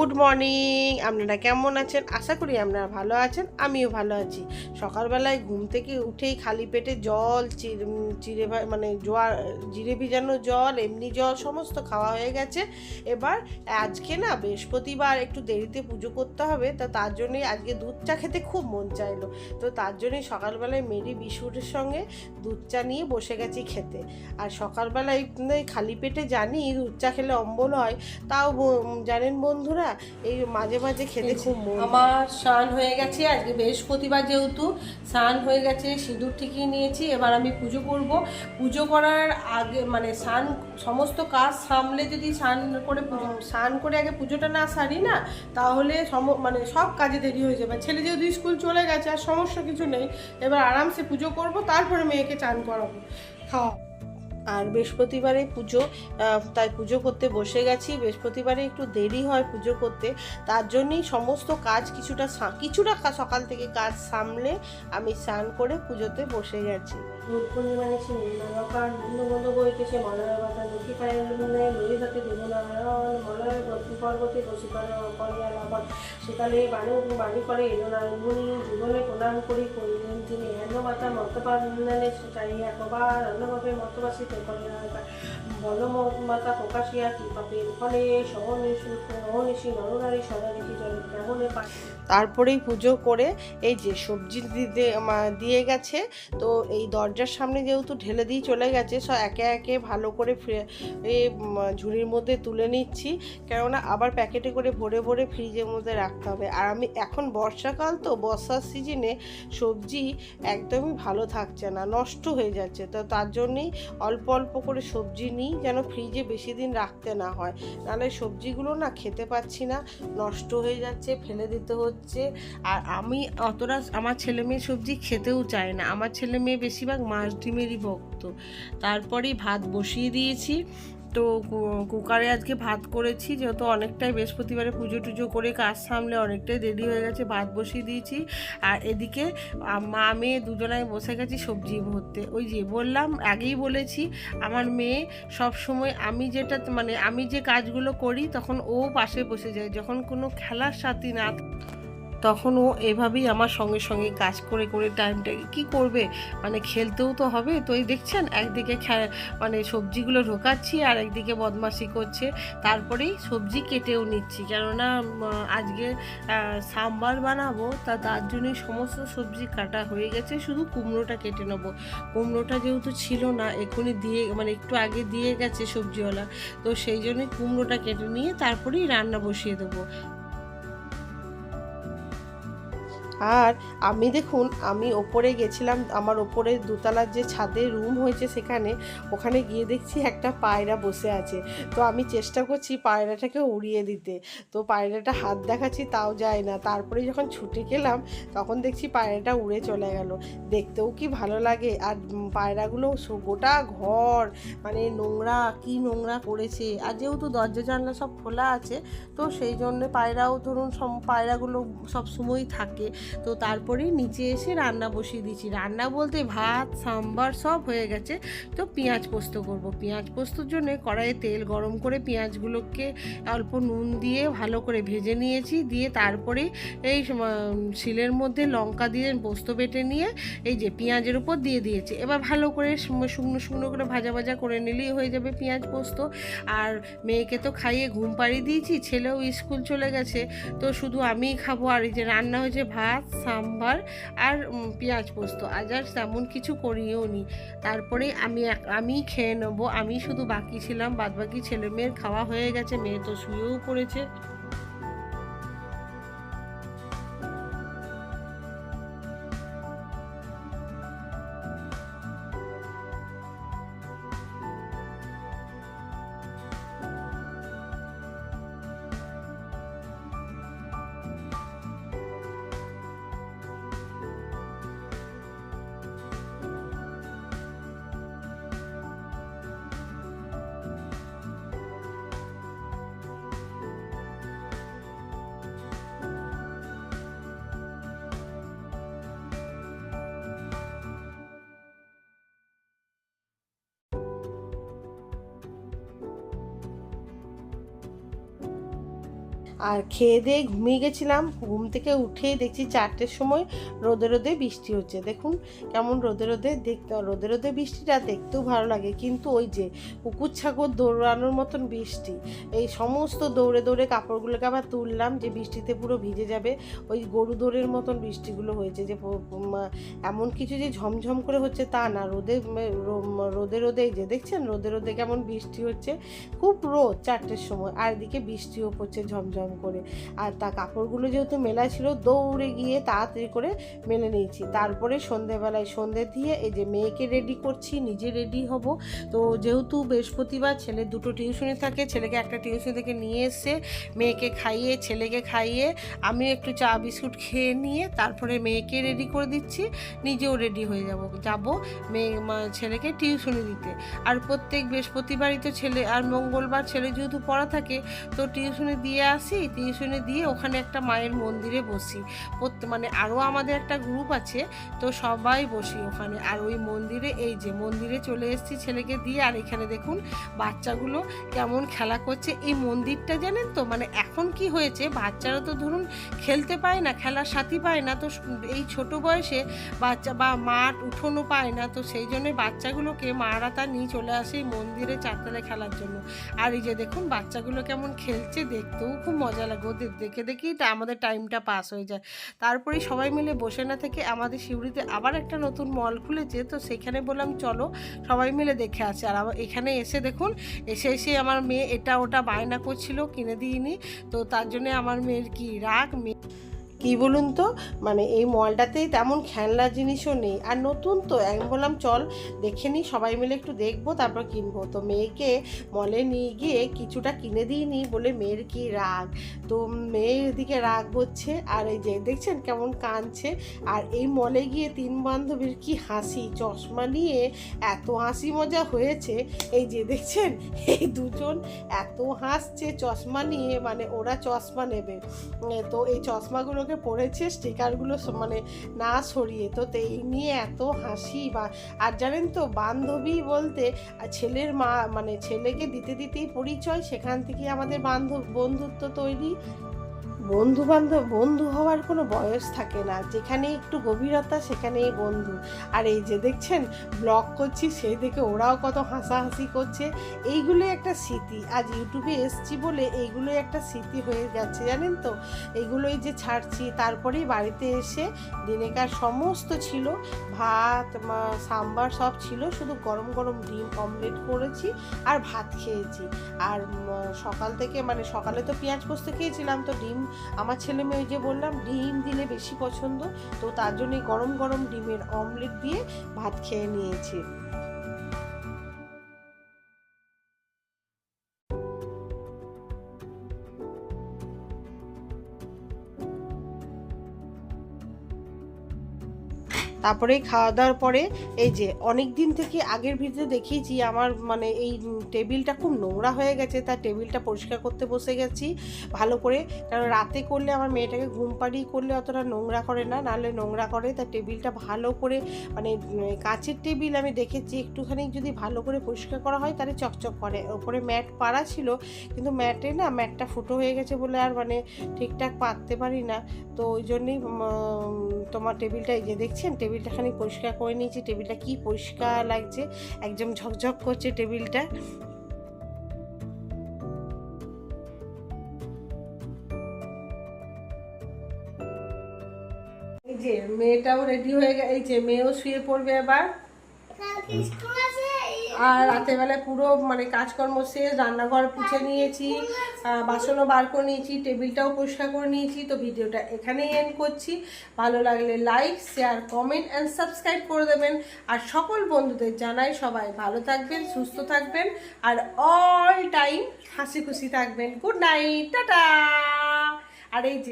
Good morning, আপনারা কেমন আছেন? আশা করি আপনারা ভালো আছেন, আমিও ভালো আছি। সকালবেলায় ঘুম থেকে উঠেই খালি পেটে জল চিড়ে মানে জোয়ার জিরে ভিজানো জল, এমনি জল, সমস্ত খাওয়া হয়ে গেছে। এবার আজকে না বৃহস্পতিবার, একটু দেরিতে পুজো করতে হবে, তো তার জন্যই আজকে দুধ চা খেতে খুব মন চাইলো। তো তার জন্যই সকালবেলায় মেরি বিস্কুটের সঙ্গে দুধ চা নিয়ে বসে গেছি খেতে। আর সকালবেলায় খালি পেটে জানি দুধ চা খেলে অম্বল হয়, তাও জানেন বন্ধুরা এই মাঝে মাঝে খেতে খুব মন আমার স্নান হয়ে গেছে আজকে বৃহস্পতিবার যেহেতু স্নান হয়ে গেছে সিঁদুর ঠিকিয়ে নিয়েছি এবার আমি পুজো করব। পুজো করার আগে মানে স্নান সমস্ত কাজ সামলে যদি স্নান করে পুজো স্নান করে আগে পুজোটা না সারি না তাহলে সম মানে সব কাজে দেরি হয়ে যাবে। ছেলে যেহেতু স্কুল চলে গেছে আর সমস্যা কিছু নেই এবার আরামসে পুজো করব তারপরে মেয়েকে চান করাবো খাওয়া আর বৃহস্পতিবারে পুজো তাই পুজো করতে বসে গেছি। বৃহস্পতিবারে একটু দেরি হয় পুজো করতে। তার জন্যই সমস্ত কাজ কিছুটা সা- কিছুটা সকাল থেকে কাজ সামলে আমি স্নান করে পুজোতে বসে গেছি। পূর্ণিমা পূর্ণিমানে সে নির্মাণকার বন্ধুবন্ধ বইতেছে মলয় বাতা লক্ষ্মী পায়ের মনে হাতে দেব নারায়ণ মলয় গতি পর্বতে সেকালে বাণী বাণী করে এলো নারায়ণমণি। জীবনে প্রণাম করি করিলেন তিনি। অন্ন মাতা মতপান্নে চাইয়া একবার অন্নভাবে মতবাসিত করিয়া বল মাতা প্রকাশিয়া কি পাপের ফলে? সহনিশি নরনারী সদা দেখি জলে কেমনে পায়? তারপরেই পুজো করে এই যে সবজি দিয়ে গেছে। তো এই দরজার সামনে যেহেতু ঢেলে দিয়ে চলে গেছে সব একে একে ভালো করে ঝুড়ির মধ্যে তুলে নিচ্ছি। কেননা আবার প্যাকেটে করে ভরে ভরে ফ্রিজের মধ্যে রাখতে হবে। আর আমি এখন বর্ষাকাল তো, বর্ষার সিজনে সবজি একদমই ভালো থাকছে না, নষ্ট হয়ে যাচ্ছে। তো তার জন্যেই অল্প অল্প করে সবজি নিই যেন ফ্রিজে বেশি দিন রাখতে না হয়। নাহলে সবজিগুলো না খেতে পাচ্ছি না, নষ্ট হয়ে যাচ্ছে, ফেলে দিতে হচ্ছে। আর আমি অতটা আমার ছেলে মেয়ে সবজি খেতেও চায় না। আমার ছেলে মেয়ে বেশিরভাগ মাছ, ডিমেরই ভক্ত। তারপরেই ভাত বসিয়ে দিয়েছি। তো কুকারে আজকে ভাত করেছি, যেহেতু অনেকটাই বৃহস্পতিবারে পুজো টুজো করে কাজ সামলে অনেকটাই দেরি হয়ে গেছে, ভাত বসিয়ে দিয়েছি। আর এদিকে মা, মেয়ে দুজনায় বসে গেছি সবজি ভরতে। ওই যে বললাম, আগেই বলেছি, আমার মেয়ে সব সময় আমি যেটা মানে আমি যে কাজগুলো করি, তখন ও পাশে বসে যায়। যখন কোনো খেলার সাথী না তখন ও এভাবেই আমার সঙ্গে সঙ্গে কাজ করে করে টাইমটাকে কি করবে? মানে খেলতেও তো হবে। তো এই দেখছেন, একদিকে মানে সবজিগুলো ঢোকাচ্ছি আর একদিকে বদমাশি করছে। তারপরেই সবজি কেটেও নিচ্ছি। কেননা আজকে সাম্বার বানাবো, তা তার জন্যই সমস্ত সবজি কাটা হয়ে গেছে। শুধু কুমড়োটা কেটে নেব। কুমড়োটা যেহেতু ছিল না, এখনই দিয়ে মানে একটু আগে দিয়ে গেছে সবজিওয়ালা। তো সেই জন্যই কুমড়োটা কেটে নিয়ে তারপরেই রান্না বসিয়ে দেবো। আর আমি দেখুন, আমি ওপরে গেছিলাম, আমার ওপরে দোতলার যে ছাদে রুম হয়েছে সেখানে, ওখানে গিয়ে দেখছি একটা পায়রা বসে আছে। তো আমি চেষ্টা করছি পায়রাটাকে উড়িয়ে দিতে। তো পায়রাটা হাত দেখাচ্ছি, তাও যায় না। তারপরে যখন ছুটে গেলাম, তখন দেখছি পায়রাটা উড়ে চলে গেল। দেখতেও কি ভালো লাগে। আর পায়রাগুলো গোটা ঘর মানে নোংরা, কি নোংরা করেছে। আর যেহেতু দরজা জানলা সব খোলা আছে, তো সেই জন্য পায়রাও ধরুন সব পায়রাগুলো সব সময়ই থাকে। তো তারপরেই নিচে এসে রান্না বসিয়ে দিয়েছি। রান্না বলতে ভাত, সাম্বার সব হয়ে গেছে। তো পেঁয়াজ পোস্ত করব। পেঁয়াজ পোস্তর জন্য কড়াইয়ে তেল গরম করে পেঁয়াজগুলোকে অল্প নুন দিয়ে ভালো করে ভেজে নিয়েছি। দিয়ে তারপরেই এই শিলের মধ্যে লঙ্কা দিয়ে পোস্ত বেটে নিয়ে এই যে পেঁয়াজের উপর দিয়ে দিয়েছি। এবার ভালো করে শুকনো শুকনো করে ভাজা ভাজা করে নিলেই হয়ে যাবে পেঁয়াজ পোস্ত। আর মেয়েকে তো খাইয়ে ঘুম পাড়িয়ে দিয়েছি, ছেলেও স্কুল চলে গেছে। তো শুধু আমিই খাব। আর এই যে রান্না হয়েছে ভাত সাম্বার আর পেঁয়াজ পোস্ত। আজ আর তেমন কিছু করিও নি। তারপরে আমি আমি খেয়ে নেব। আমি শুধু বাকি ছিলাম। বাদবাকি ছেলে মেয়ের খাওয়া হয়ে গেছে। মেয়ে তো শুয়েও পড়েছে। আর খেয়ে দিয়ে ঘুমিয়ে গেছিলাম। ঘুম থেকে উঠেই দেখছি চারটের সময় রোদে রোদে বৃষ্টি হচ্ছে। দেখুন কেমন রোদে রোদে দেখতে রোদে রোদে বৃষ্টিটা দেখতেও ভালো লাগে। কিন্তু ওই যে কুকুর ছাগল দৌড়ানোর মতন বৃষ্টি, এই সমস্ত দৌড়ে দৌড়ে কাপড়গুলোকে আবার তুললাম যে বৃষ্টিতে পুরো ভিজে যাবে। ওই গরু দৌড়ের মতন বৃষ্টিগুলো হয়েছে যে এমন কিছু যে ঝমঝম করে হচ্ছে তা না। রোদে রোদে রোদে যে দেখছেন? রোদে রোদে কেমন বৃষ্টি হচ্ছে। খুব রোদ চারটের সময়, আর এদিকে বৃষ্টিও পড়ছে ঝমঝম। করে। আর তা কাপড়গুলো যেহেতু মেলা ছিল, দৌড়ে গিয়ে তাড়াতাড়ি করে মেলে নিয়েছি। তারপরে সন্ধেবেলায় সন্ধে দিয়ে এই যে মেয়েকে রেডি করছি, নিজে রেডি হব। তো যেহেতু বৃহস্পতিবার, ছেলে দুটো টিউশনি থাকে, ছেলেকে একটা টিউশন থেকে নিয়ে এসে মেয়েকে খাইয়ে, ছেলেকে খাইয়ে আমিও একটু চা, বিস্কুট খেয়ে নিয়ে তারপরে মেয়েকে রেডি করে দিচ্ছি, নিজেও রেডি হয়ে যাব যাব মেয়ে ছেলেকে টিউশনি দিতে। আর প্রত্যেক বৃহস্পতিবারই তো ছেলে, আর মঙ্গলবার ছেলে যেহেতু পড়া থাকে, তো টিউশনে দিয়ে আসি টিউশনে দিয়ে ওখানে একটা মায়ের মন্দিরে বসি। মানে আরও আমাদের একটা গ্রুপ আছে, তো সবাই বসি ওখানে। আর ওই মন্দিরে, এই যে মন্দিরে চলে এসেছি ছেলেকে দিয়ে, আর এখানে দেখুন বাচ্চাগুলো কেমন খেলা করছে। এই মন্দিরটা জানেন তো মানে এখন কি হয়েছে, বাচ্চারা তো ধরুন খেলতে পায় না, খেলার সাথী পায় না, তো এই ছোট বয়সে বাচ্চা বা মাঠ উঠোনও পায় না, তো সেই জন্য বাচ্চাগুলোকে মারা তা নিয়ে চলে আসে এই মন্দিরে চারতলায় খেলার জন্য। আর এই যে দেখুন বাচ্চাগুলো কেমন খেলছে, দেখতেও খুব মজা লাগে। ওদের দেখে দেখেই তা আমাদের টাইমটা পাস হয়ে যায়। তারপরে সবাই মিলে বসে না থেকে আমাদের শিউড়িতে আবার একটা নতুন মল খুলেছে। তো সেখানে বললাম, চলো সবাই মিলে দেখে আসে। আর এখানে এসে দেখুন, এসে এসে আমার মেয়ে এটা ওটা বায়না করছিল, কিনে দিইনি। তো তার জন্য আমার মেয়ের কি, রাগ? মেয়ে কি বলুন তো? মানে এই মলটাতেই তেমন খেলনা জিনিসও নেই। আর নতুন তো, আমি বললাম, চল দেখে নিই, সবাই মিলে একটু দেখব, তারপর কিনবো। তো মেয়েকে মলে নিয়ে গিয়ে কিছুটা কিনে দিইনি বলে, মেয়ের কি রাগ? তো মেয়ের দিকে রাগ হচ্ছে, আর এই যে দেখছেন কেমন কাঁদছে। আর এই মলে গিয়ে তিন বান্ধবীর কি হাসি, চশমা নিয়ে এত হাসি মজা হয়েছে। এই যে দেখছেন, এই দুজন এত হাসছে চশমা নিয়ে মানে ওরা চশমা নেবে। তো এই চশমাগুলোকে পরেছে স্টিকারগুলো স- মানে না সরিয়ে। তো এই নিয়ে এত হাসি বা, আর জানেন তো বান্ধবী বলতে ছেলের মা মানে ছেলেকে দিতে দিতেই পরিচয়, সেখান থেকে আমাদের বান্ধব, বন্ধুত্ব তৈরি। বন্ধু বান্ধব বন্ধু হওয়ার কোনো বয়স থাকে না। যেখানে একটু গভীরতা, সেখানেই বন্ধু। আর এই যে দেখছেন ব্লগ করছি সেই দেখে ওরাও কত হাসাহাসি করছে। এইগুলোই একটা স্মৃতি। আজ ইউটিউবে এসছি বলে এইগুলোই একটা স্মৃতি হয়ে যাচ্ছে জানেন তো? এগুলোই যে ছাড়ছি, তারপরেই বাড়িতে এসে দিনেকার সমস্ত ছিল। ভাত সাম্বার সব ছিল। শুধু গরম গরম ডিম অমলেট করেছি আর ভাত খেয়েছি। আর সকাল থেকে মানে সকালে তো পেঁয়াজ পোস্ত খেয়েছিলাম, তো ডিম আমার ছেলে মেয়ে যে বললাম, ডিম দিলে বেশি পছন্দ, তো তার জন্যই গরম গরম ডিমের অমলেট দিয়ে ভাত খেয়ে নিয়েছি। তারপরে খাওয়া দাওয়ার পরে, এই যে অনেক দিন থেকে আগের ভিডিও দেখিয়েছি, আমার মানে এই টেবিলটা খুব নোংরা হয়ে গেছে, তার টেবিলটা পরিষ্কার করতে বসে গেছি ভালো করে। কারণ রাতে করলে আমার মেয়েটাকে ঘুম পাড়িয়ে করলে অতটা নোংরা করে না, নাহলে নোংরা করে, তার টেবিলটা ভালো করে মানে কাঁচের টেবিল আমি দেখেছি, একটুখানি যদি ভালো করে পরিষ্কার করা হয় তাহলে চকচক করে। ওপরে ম্যাট পাড়া ছিল, কিন্তু ম্যাটে না ম্যাটটা ফুটো হয়ে গেছে বলে আর মানে ঠিকঠাক পাততে পারি না। তো ওই জন্যই তোমার টেবিলটা এই যে দেখছেন টেবিলটা খানিক পরিষ্কার করে নিয়েছি। টেবিলটা কি পরিষ্কার লাগছে? একদম ঝকঝক করছে টেবিলটা। যে, মেয়েটাও রেডি হয়ে গেছে। এই যে, মেয়েও শুয়ে পড়বে এবার। আর রাতের বেলায় পুরো মানে কাজকর্ম শেষ, রান্নাঘর পুছে নিয়েছি বাসনও বার করে নিয়েছি, টেবিলটাও পরিষ্কার করে নিয়েছি। তো ভিডিওটা এখানেই এন্ড করছি। ভালো লাগলে like share comment and subscribe করে দেবেন। আর সকল বন্ধুদের জানাই সবাই ভালো থাকবেন, সুস্থ থাকবেন আর অল টাইম হাসি খুশি থাকবেন। Good night tata. আর এই যে